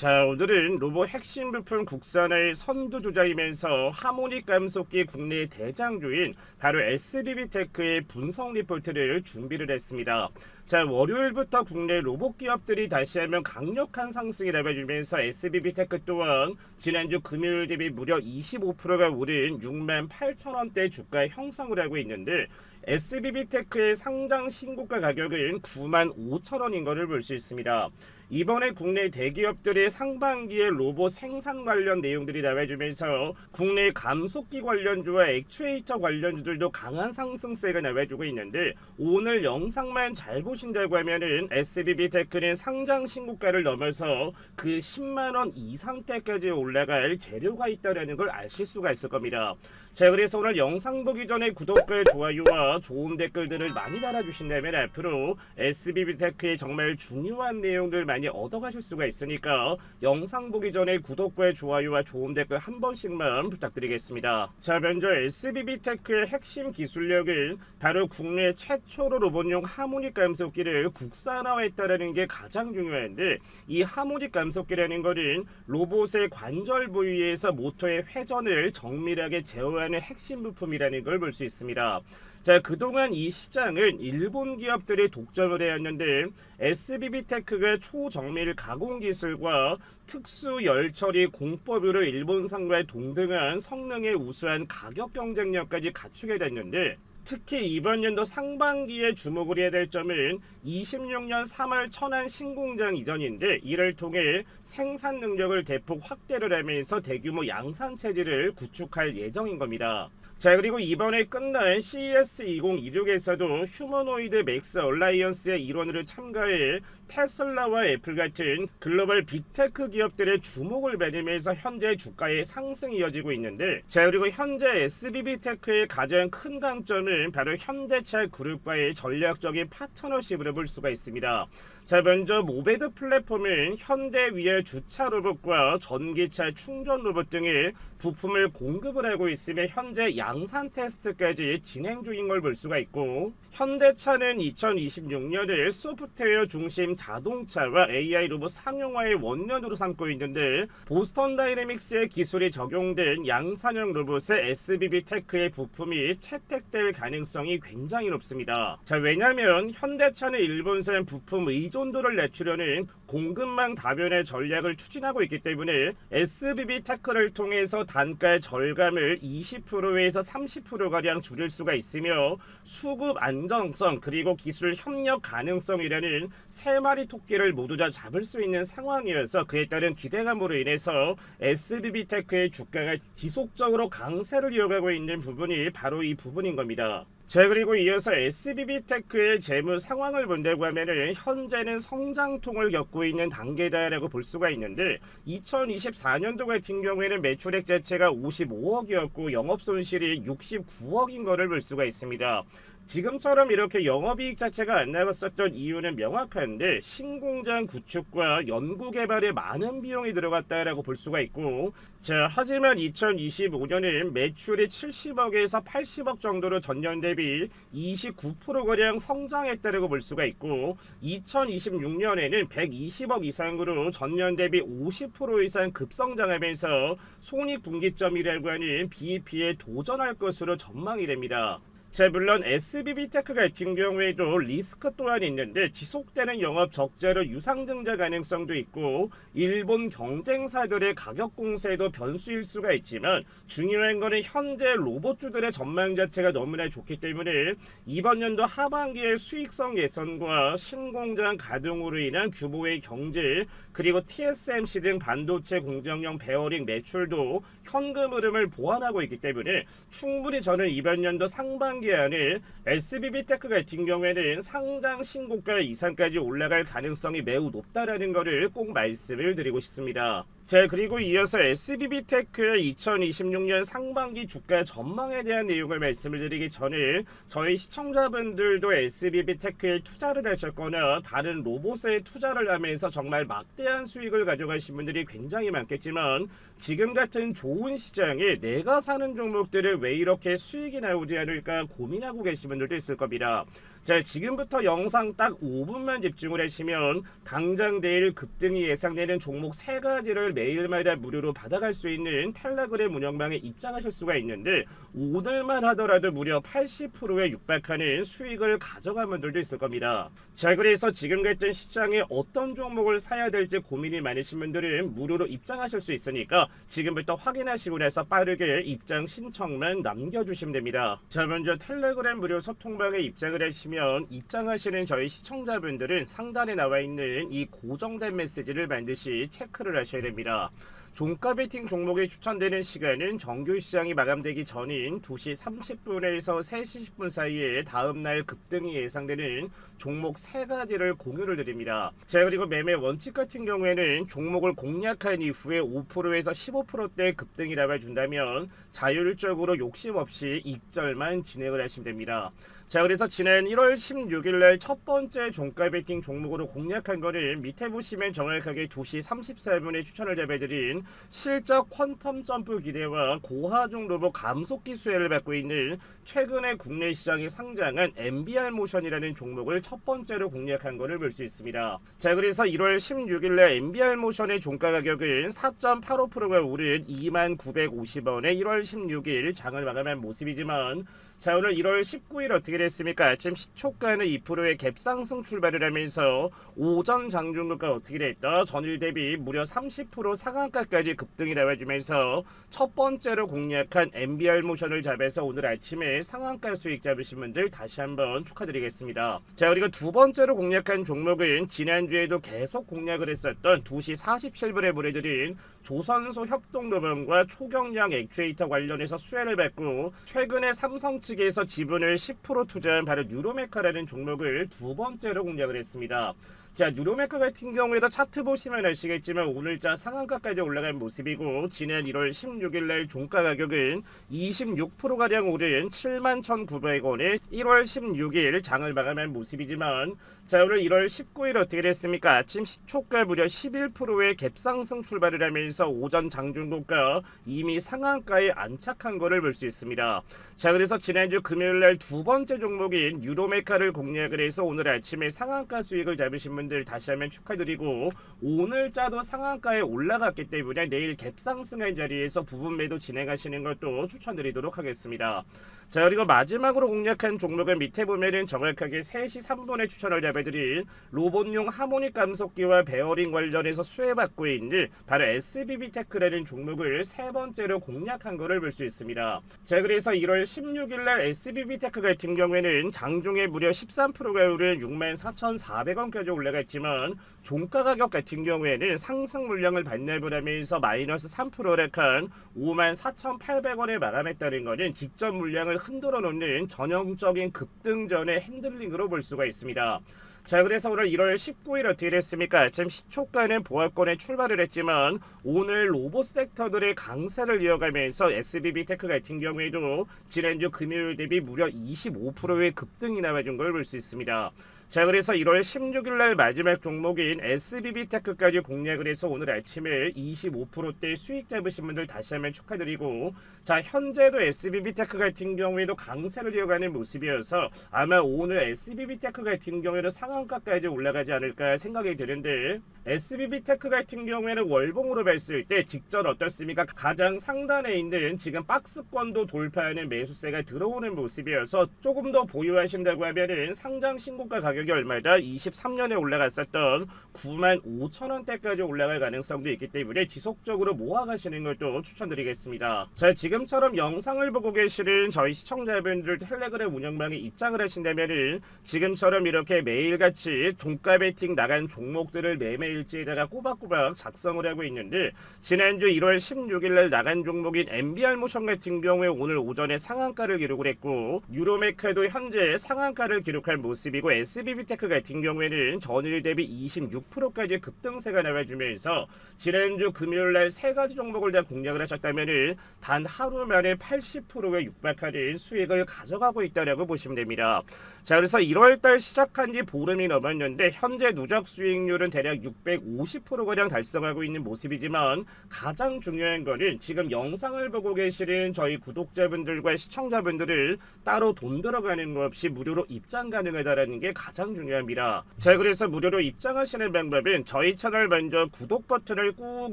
자 오늘은 로봇 핵심 부품 국산의 선두주자이면서 하모닉 감속기 국내 대장주인 바로 SBB테크의 분석 리포트를 준비를 했습니다. 자 월요일부터 국내 로봇 기업들이 다시 한번 강력한 상승이 나와주면서 SBB테크 또한 지난주 금요일 대비 무려 25%가 오른 6만 8천 원대 주가 형성을 하고 있는데 SBB테크의 상장 신고가 가격은 9만 5천 원인 것을 볼 수 있습니다. 이번에 국내 대기업들의 상반기에 로봇 생산 관련 내용들이 나와주면서 국내 감속기 관련주와 액추에이터 관련주들도 강한 상승세가 나와주고 있는데 오늘 영상만 잘 보신다고 하면은 SBB테크는 상장 신고가를 넘어서 그 10만 원 이상대까지 올라갈 재료가 있다라는 걸 아실 수가 있을 겁니다. 자 그래서 오늘 영상 보기 전에 구독과 좋아요와 좋은 댓글들을 많이 달아주신다면 앞으로 SBB테크의 정말 중요한 내용들 많이 얻어가실 수가 있으니까 영상 보기 전에 구독과 좋아요와 좋은 댓글 한 번씩만 부탁드리겠습니다. 자 먼저 SBB테크의 핵심 기술력은 바로 국내 최초로 로봇용 하모닉 감속기를 국산화했다라는 게 가장 중요한데 이 하모닉 감속기라는 거는 로봇의 관절 부위에서 모터의 회전을 정밀하게 제어하는 핵심 부품이라는 걸 볼 수 있습니다. 자, 그동안 이 시장은 일본 기업들이 독점을 해왔는데 SBB테크가 초정밀 가공 기술과 특수 열처리 공법으로 일본산과의 동등한 성능의 우수한 가격 경쟁력까지 갖추게 됐는데 특히 이번 연도 상반기에 주목을 해야 될 점은 26년 3월 천안 신공장 이전인데 이를 통해 생산 능력을 대폭 확대를 하면서 대규모 양산 체제를 구축할 예정인 겁니다. 자 그리고 이번에 끝난 CES 2026에서도 휴머노이드 맥스 얼라이언스의 일원으로 참가해 테슬라와 애플 같은 글로벌 빅테크 기업들의 주목을 받으면서 현재 주가의 상승이 이어지고 있는데 자 그리고 현재 SBB테크의 가장 큰 강점은 바로 현대차 그룹과의 전략적인 파트너십으로 볼 수가 있습니다. 자 먼저 모베드 플랫폼은 현대 위의 주차 로봇과 전기차 충전 로봇 등의 부품을 공급을 하고 있으며 현재 양산 테스트까지 진행 중인 걸 볼 수가 있고 현대차는 2026년을 소프트웨어 중심 자동차와 AI 로봇 상용화의 원년으로 삼고 있는데 보스턴 다이내믹스의 기술이 적용된 양산형 로봇의 SBB 테크의 부품이 채택될 가능성이 굉장히 높습니다. 자 왜냐하면 현대차는 일본산 부품 의존도를 낮추려는 공급망 다변의 전략을 추진하고 있기 때문에 SBB 테크를 통해서 단가 절감을 20%에서 30%가량 줄일 수가 있으며 수급 안정성 그리고 기술 협력 가능성이라는 세 마리 토끼를 모두 다 잡을 수 있는 상황이어서 그에 따른 기대감으로 인해서 SBB 테크의 주가가 지속적으로 강세를 이어가고 있는 부분이 바로 이 부분인 겁니다. 자 그리고 이어서 SBB테크의 재무 상황을 본다고 하면은 현재는 성장통을 겪고 있는 단계다라고 볼 수가 있는데 2024년도 같은 경우에는 매출액 자체가 55억이었고 영업 손실이 69억인 거를 볼 수가 있습니다. 지금처럼 이렇게 영업이익 자체가 안 나갔었던 이유는 명확한데 신공장 구축과 연구 개발에 많은 비용이 들어갔다라고 볼 수가 있고 자 하지만 2025년엔 매출이 70억에서 80억 정도로 전년 대비 29%가량 성장했다라고 볼 수가 있고 2026년에는 120억 이상으로 전년 대비 50% 이상 급성장하면서 손익분기점이라고 하는 BEP에 도전할 것으로 전망이 됩니다. 자 물론 SBB테크 같은 경우에도 리스크 또한 있는데 지속되는 영업 적자로 유상증자 가능성도 있고 일본 경쟁사들의 가격 공세도 변수일 수가 있지만 중요한 거는 현재 로봇주들의 전망 자체가 너무나 좋기 때문에 이번 연도 하반기의 수익성 개선과 신공장 가동으로 인한 규모의 경제 그리고 TSMC 등 반도체 공정용 베어링 매출도 현금 흐름을 보완하고 있기 때문에 충분히 저는 이번 연도 상반기 안에 SBB테크 같은 경우에는 상장 신고가 이상까지 올라갈 가능성이 매우 높다라는 것을 꼭 말씀을 드리고 싶습니다. 자 그리고 이어서 SBB테크의 2026년 상반기 주가 전망에 대한 내용을 말씀을 드리기 전에 저희 시청자분들도 SBB테크에 투자를 하셨거나 다른 로봇에 투자를 하면서 정말 막대한 수익을 가져가신 분들이 굉장히 많겠지만 지금 같은 좋은 시장에 내가 사는 종목들을 왜 이렇게 수익이 나오지 않을까 고민하고 계신 분들도 있을 겁니다. 자 지금부터 영상 딱 5분만 집중을 하시면 당장 내일 급등이 예상되는 종목 세 가지를 매일마다 무료로 받아갈 수 있는 텔레그램 운영방에 입장하실 수가 있는데 오늘만 하더라도 무려 80%에 육박하는 수익을 가져간 분들도 있을 겁니다. 자 그래서 지금 같은 시장에 어떤 종목을 사야 될지 고민이 많으신 분들은 무료로 입장하실 수 있으니까 지금부터 확인하시고 나서 빠르게 입장 신청만 남겨주시면 됩니다. 자 먼저 텔레그램 무료 소통방에 입장을 하시면 입장하시는 저희 시청자분들은 상단에 나와 있는 이 고정된 메시지를 반드시 체크를 하셔야 됩니다. 종가 베팅 종목이 추천되는 시간은 정규 시장이 마감되기 전인 2시 30분에서 3시 10분 사이에 다음 날 급등이 예상되는 종목 세 가지를 공유를 드립니다. 자 그리고 매매 원칙 같은 경우에는 종목을 공략한 이후에 5%에서 15%대 급등이 나와준다면 자율적으로 욕심 없이 익절만 진행을 하시면 됩니다. 자 그래서 지난 1월 16일 날 첫 번째 종가 베팅 종목으로 공략한 거는 밑에 보시면 정확하게 2시 34분에 추천을 잡아드린 실적 퀀텀 점프 기대와 고하중 로봇 감속기 수혜를 받고 있는 최근에 국내 시장에 상장한 MBR 모션이라는 종목을 첫 번째로 공략한 것을 볼 수 있습니다. 자 그래서 1월 16일 날 MBR 모션의 종가 가격은 4.85%가 오른 2950원에 1월 16일 장을 마감한 모습이지만 자 오늘 1월 19일 어떻게 됐습니까? 아침 시초가는 2%의 갭상승 출발을 하면서 오전 장중국가 어떻게 됐다? 전일 대비 무려 30% 상한가까지 급등이 나와주면서 첫 번째로 공략한 MBR 모션을 잡아서 오늘 아침에 상한가 수익 잡으신 분들 다시 한번 축하드리겠습니다. 자 그리고 두 번째로 공략한 종목은 지난주에도 계속 공략을 했었던 2시 47분에 보내드린 조선소 협동로변과 초경량 액추에이터 관련해서 수혜를 받고 최근에 삼성 측에서 지분을 10% 투자한 바로 뉴로메카라는 종목을 두 번째로 공략을 했습니다. 자 뉴로메카 같은 경우에도 차트 보시면 아시겠지만 오늘자 상한가까지 올라간 모습이고 지난 1월 16일 날 종가 가격은 26%가량 오른 71,900원에 1월 16일 장을 마감한 모습이지만 자 오늘 1월 19일 어떻게 됐습니까? 아침 시초가 무려 11%의 갭상승 출발을 하면서 오전 장중고가 이미 상한가에 안착한 것을 볼 수 있습니다. 자 그래서 지난주 금요일 날 두 번째 종목인 유로메카를 공략을 해서 오늘 아침에 상한가 수익을 잡으신 분들 다시 한번 축하드리고 오늘 자도 상한가에 올라갔기 때문에 내일 갭상승한 자리에서 부분 매도 진행하시는 것도 추천드리도록 하겠습니다. 자 그리고 마지막으로 공략한 종목은 밑에 보면은 정확하게 3시 3분에 추천을 잡 아드린 로봇용 하모닉 감속기와 베어링 관련해서 수혜받고 있는 바로 SBB테크라는 종목을 세 번째로 공략한 것을 볼 수 있습니다. 자 그래서 1월 16일 날 SBB테크 같은 경우에는 장중에 무려 13%가 오른 64,400원까지 올라갔지만 종가 가격 같은 경우에는 상승 물량을 반납을 하면서 마이너스 3% 하락한 54,800원에 마감했다는 것은 직전 물량을 흔들어 놓는 전형적인 급등전의 핸들링으로 볼 수가 있습니다. 자 그래서 오늘 1월 19일 어떻게 됐습니까? 아침 시초가는 보합권에 출발을 했지만 오늘 로봇 섹터들의 강세를 이어가면서 SBB테크 같은 경우에도 지난주 금요일 대비 무려 25%의 급등이 나와준 걸 볼 수 있습니다. 자 그래서 1월 16일 날 마지막 종목인 SBB테크까지 공략을 해서 오늘 아침에 25%대 수익 잡으신 분들 다시 한번 축하드리고 자 현재도 SBB테크 같은 경우에도 강세를 이어가는 모습이어서 아마 오늘 SBB테크 같은 경우에는 상한가까지 올라가지 않을까 생각이 드는데 SBB테크 같은 경우에는 월봉으로 봤을 때 직전 어떻습니까? 가장 상단에 있는 지금 박스권도 돌파하는 매수세가 들어오는 모습이어서 조금 더 보유하신다고 하면은 상장 신고가 가격 가격이 얼마다 23년에 올라갔었던 9만 5천 원대까지 올라갈 가능성도 있기 때문에 지속적으로 모아가시는 것도 추천드리겠습니다. 자 지금처럼 영상을 보고 계시는 저희 시청자분들 텔레그램 운영방에 입장을 하신다면은 지금처럼 이렇게 매일같이 종가 베팅 나간 종목들을 매매 일지에다가 꼬박꼬박 작성을 하고 있는데 지난주 1월 16일 날 나간 종목인 MBR 모션 같은 경우에 오늘 오전에 상한가를 기록을 했고 유로메카도 현재 상한가를 기록한 모습이고 SB SBB테크 같은 경우에는 전일 대비 26%까지 급등세가 나와주면서 지난주 금요일 날 세 가지 종목을 다 공략을 하셨다면은 단 하루 만에 80%에 육박하는 수익을 가져가고 있다라고 보시면 됩니다. 자, 그래서 1월 달 시작한 지 보름이 넘었는데 현재 누적 수익률은 대략 650%가량 달성하고 있는 모습이지만 가장 중요한 거는 지금 영상을 보고 계시는 저희 구독자분들과 시청자분들을 따로 돈 들어가는 거 없이 무료로 입장 가능하다라는 게 가장 중요합니다. 자, 그래서 무료로 입장하시는 방법은 저희 채널 먼저 구독 버튼을 꾹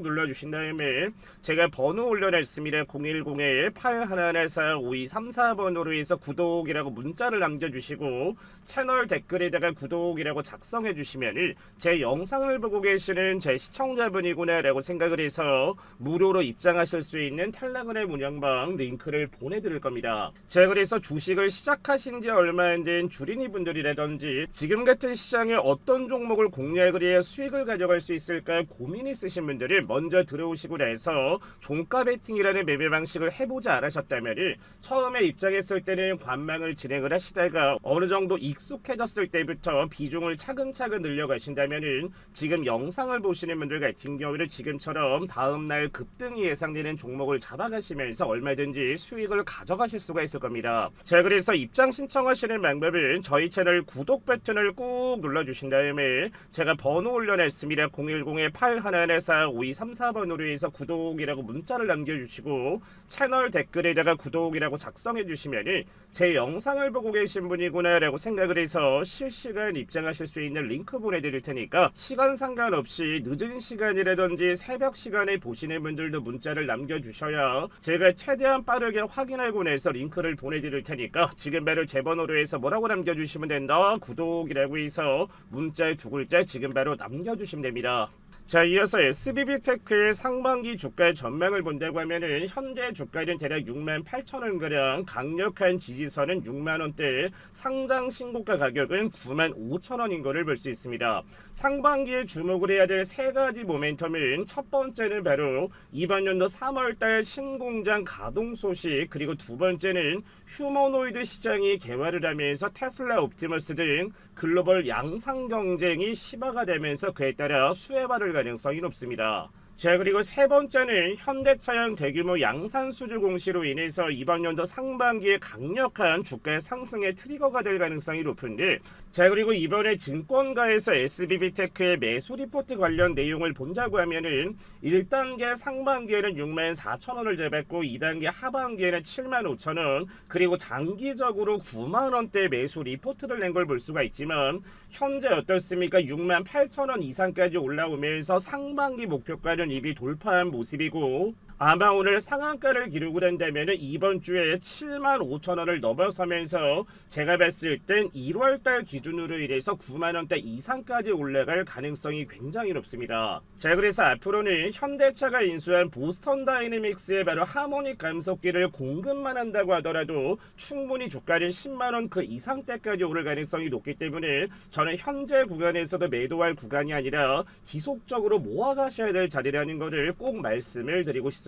눌러주신 다음에 제가 번호 올려놨습니다. 010-8114-5234번호로 해서 구독이라고 문자를 남겨주시고 채널 댓글에다가 구독이라고 작성해 주시면 제 영상을 보고 계시는 제 시청자분이구나 라고 생각을 해서 무료로 입장하실 수 있는 텔레그램 운영방 링크를 보내드릴 겁니다. 제가 그래서 주식을 시작하신 지 얼마 안 된 주린이 분들이라든지 지금 같은 시장에 어떤 종목을 공략을 해야 수익을 가져갈 수 있을까 고민 있으신 분들은 먼저 들어오시고 나서 종가 베팅이라는 매매 방식을 해보지 않으셨다면 처음에 입장했을 때는 관망을 진행을 하시다가 어느 정도 익숙해졌을 때부터 비중을 차근차근 늘려가신다면 지금 영상을 보시는 분들 같은 경우는 지금처럼 다음날 급등이 예상되는 종목을 잡아가시면서 얼마든지 수익을 가져가실 수가 있을 겁니다. 자 그래서 입장 신청하시는 방법은 저희 채널 구독 버튼 을 꾹 눌러주신 다음에 제가 번호 올려놨습니다. 010-8114-5234번으로 해서 구독이라고 문자를 남겨주시고 채널 댓글에다가 구독이라고 작성해 주시면 제 영상을 보고 계신 분이구나 라고 생각을 해서 실시간 입장하실 수 있는 링크 보내드릴 테니까 시간 상관없이 늦은 시간이라든지 새벽 시간에 보시는 분들도 문자를 남겨주셔야 제가 최대한 빠르게 확인하고 나서 링크를 보내드릴 테니까 지금 바로 제 번호로 해서 뭐라고 남겨주시면 된다 구독 이라고 해서 문자에 두 글자 지금 바로 남겨주시면 됩니다. 자 이어서 SBB테크의 상반기 주가 전망을 본다고 하면은 현재 주가는 대략 6만 8천 원 가량 강력한 지지선은 6만 원대 상장 신고가 가격은 9만 5천 원인 것을 볼 수 있습니다. 상반기에 주목을 해야 될 세 가지 모멘텀은 첫 번째는 바로 이번 연도 3월달 신공장 가동 소식 그리고 두 번째는 휴머노이드 시장이 개화를 하면서 테슬라 옵티머스 등 글로벌 양상 경쟁이 심화가 되면서 그에 따라 수혜 받을 가능성이 높습니다. 자 그리고 세 번째는 현대차양 대규모 양산 수주 공시로 인해서 이번 연도 상반기에 강력한 주가 상승의 트리거가 될 가능성이 높은데 자 그리고 이번에 증권가에서 SBB테크의 매수 리포트 관련 내용을 본다고 하면은 1단계 상반기에는 6만 4천 원을 잡았고 2단계 하반기에는 7만 5천 원 그리고 장기적으로 9만 원대 매수 리포트를 낸 걸 볼 수가 있지만 현재 어떻습니까? 6만 8천 원 이상까지 올라오면서 상반기 목표가는 이미 돌파한 모습이고 아마 오늘 상한가를 기록을 한다면 이번 주에 7만 5천 원을 넘어서면서 제가 봤을 땐 1월 달 기준으로 인해서 9만 원대 이상까지 올라갈 가능성이 굉장히 높습니다. 자 그래서 앞으로는 현대차가 인수한 보스턴 다이내믹스의 바로 하모닉 감속기를 공급만 한다고 하더라도 충분히 주가는 10만 원 그 이상대까지 오를 가능성이 높기 때문에 저는 현재 구간에서도 매도할 구간이 아니라 지속적으로 모아가셔야 될 자리라는 것을 꼭 말씀을 드리고 싶습니다.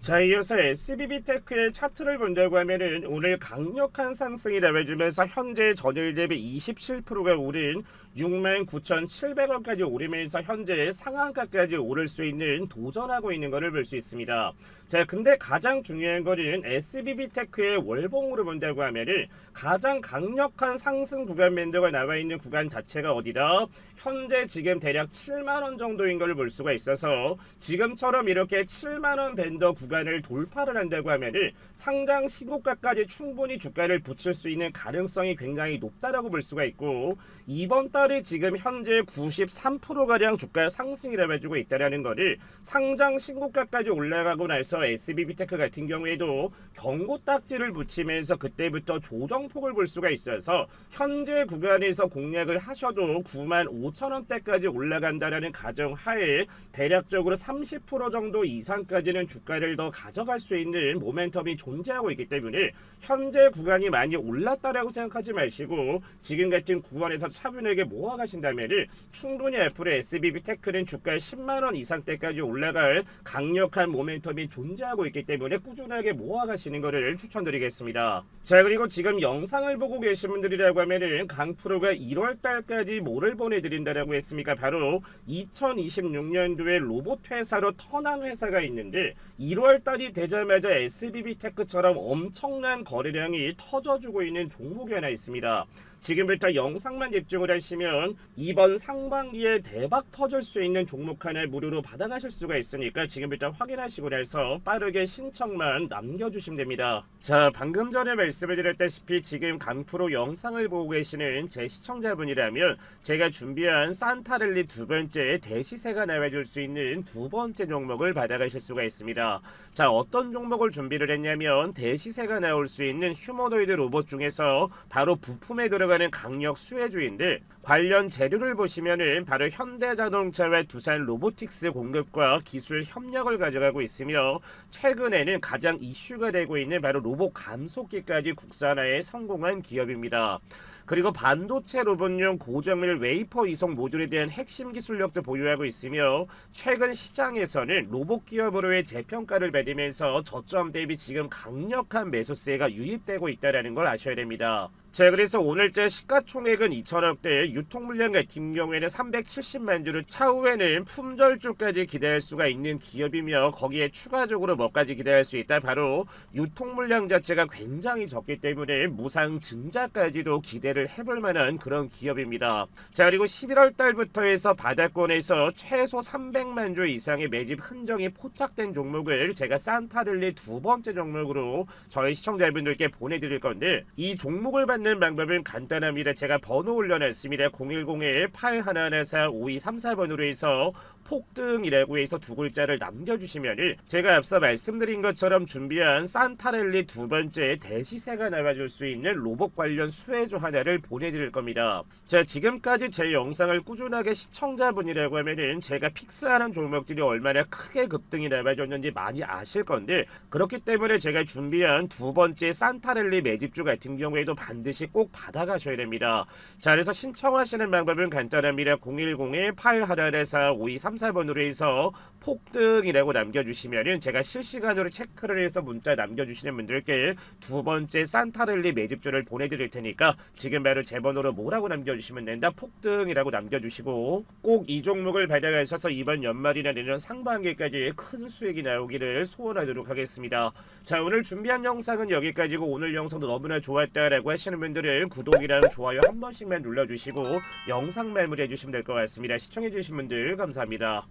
자 이어서 SBB테크의 차트를 본다고 하면은 오늘 강력한 상승이 나와주면서 현재 전일 대비 27%가 오른 69,700원까지 오르면서 현재 상한가까지 오를 수 있는 도전하고 있는 것을 볼 수 있습니다. 자 근데 가장 중요한 거는 SBB테크의 월봉으로 본다고 하면은 가장 강력한 상승 구간 밴드가 나와 있는 구간 자체가 어디다? 현재 지금 대략 7만 원 정도인 것을 볼 수가 있어서 지금처럼 이렇게 7만 원 밴더 구간을 돌파를 한다고 하면은 상장 신고가까지 충분히 주가를 붙일 수 있는 가능성이 굉장히 높다라고 볼 수가 있고 이번 달에 지금 현재 93%가량 주가 상승이 나와주고 있다라는 거를 상장 신고가까지 올라가고 나서 SBB테크 같은 경우에도 경고 딱지를 붙이면서 그때부터 조정폭을 볼 수가 있어서 현재 구간에서 공략을 하셔도 9만 5천 원대까지 올라간다라는 가정 하에 대략적으로 30% 정도 이상까지는 주가를 더 가져갈 수 있는 모멘텀이 존재하고 있기 때문에 현재 구간이 많이 올랐다라고 생각하지 마시고 지금 같은 구간에서 차분하게 모아 가신다면 충분히 애플의 SBB 테크는 주가 10만 원 이상 때까지 올라갈 강력한 모멘텀이 존재하고 있기 때문에 꾸준하게 모아 가시는 것을 추천드리겠습니다. 자 그리고 지금 영상을 보고 계신 분들이라고 하면은 강프로가 1월 달까지 뭐를 보내드린다라고 했습니까? 바로 2026년도에 로봇 회사로 턴한 회사가 있는데 1월 달이 되자마자 SBB 테크처럼 엄청난 거래량이 터져주고 있는 종목이 하나 있습니다. 지금부터 영상만 집중을 하시면 이번 상반기에 대박 터질 수 있는 종목 하나 무료로 받아가실 수가 있으니까 지금부터 확인하시고 나서 빠르게 신청만 남겨주시면 됩니다. 자 방금 전에 말씀을 드렸다시피 지금 강프로 영상을 보고 계시는 제 시청자분이라면 제가 준비한 산타랠리 두 번째 대시세가 나와줄 수 있는 두 번째 종목을 받아가실 수가 있습니다. 자 어떤 종목을 준비를 했냐면 대시세가 나올 수 있는 휴머노이드 로봇 중에서 바로 부품에 들어가 는 강력 수혜주인데 관련 재료를 보시면은 바로 현대자동차와 두산 로보틱스 공급과 기술 협력을 가져가고 있으며 최근에는 가장 이슈가 되고 있는 바로 로봇 감속기까지 국산화에 성공한 기업입니다. 그리고 반도체 로봇용 고정밀 웨이퍼 이송 모듈에 대한 핵심 기술력도 보유하고 있으며 최근 시장에서는 로봇 기업으로의 재평가를 받으면서 저점 대비 지금 강력한 매수세가 유입되고 있다는 걸 아셔야 됩니다. 자 그래서 오늘자 시가총액은 2천억대 유통 물량 같은 경우에는 370만 주를 차후에는 품절주까지 기대할 수가 있는 기업이며 거기에 추가적으로 뭐까지 기대할 수 있다 바로 유통 물량 자체가 굉장히 적기 때문에 무상 증자까지도 기대를 해볼 만한 그런 기업입니다 자 그리고 11월 달부터 해서 바닥권에서 최소 300만 주 이상의 매집 흔적이 포착된 종목을 제가 산타를리 두 번째 종목으로 저희 시청자분들께 보내드릴 건데 이 종목을 받는 방법은 간단합니다. 제가 번호 올려놨습니다. 010-8114-5234번으로 해서 폭등이라고 해서 두 글자를 남겨주시면 제가 앞서 말씀드린 것처럼 준비한 산타랠리 두 번째 대시세가 나와줄 수 있는 로봇 관련 수혜주 하나를 보내드릴 겁니다. 자 지금까지 제 영상을 꾸준하게 시청자분이라고 하면은 제가 픽스하는 종목들이 얼마나 크게 급등이 나와줬는지 많이 아실 건데 그렇기 때문에 제가 준비한 두 번째 산타랠리 매집주 같은 경우에도 반드시 꼭 받아가셔야 됩니다. 자 그래서 신청하시는 방법은 간단합니다. 010-8114-5234번으로 해서 폭등이라고 남겨주시면은 제가 실시간으로 체크를 해서 문자 남겨주시는 분들께 두 번째 산타랠리 매집주를 보내드릴 테니까 지금 바로 제 번호로 뭐라고 남겨주시면 된다. 폭등이라고 남겨주시고 꼭 이 종목을 받아가셔서 이번 연말이나 내년 상반기까지 큰 수익이 나오기를 소원하도록 하겠습니다. 자 오늘 준비한 영상은 여기까지고 오늘 영상도 너무나 좋았다라고 하시는 분들은 구독이랑 좋아요 한 번씩만 눌러주시고 영상 마무리해 주시면 될 것 같습니다. 시청해 주신 분들 감사합니다.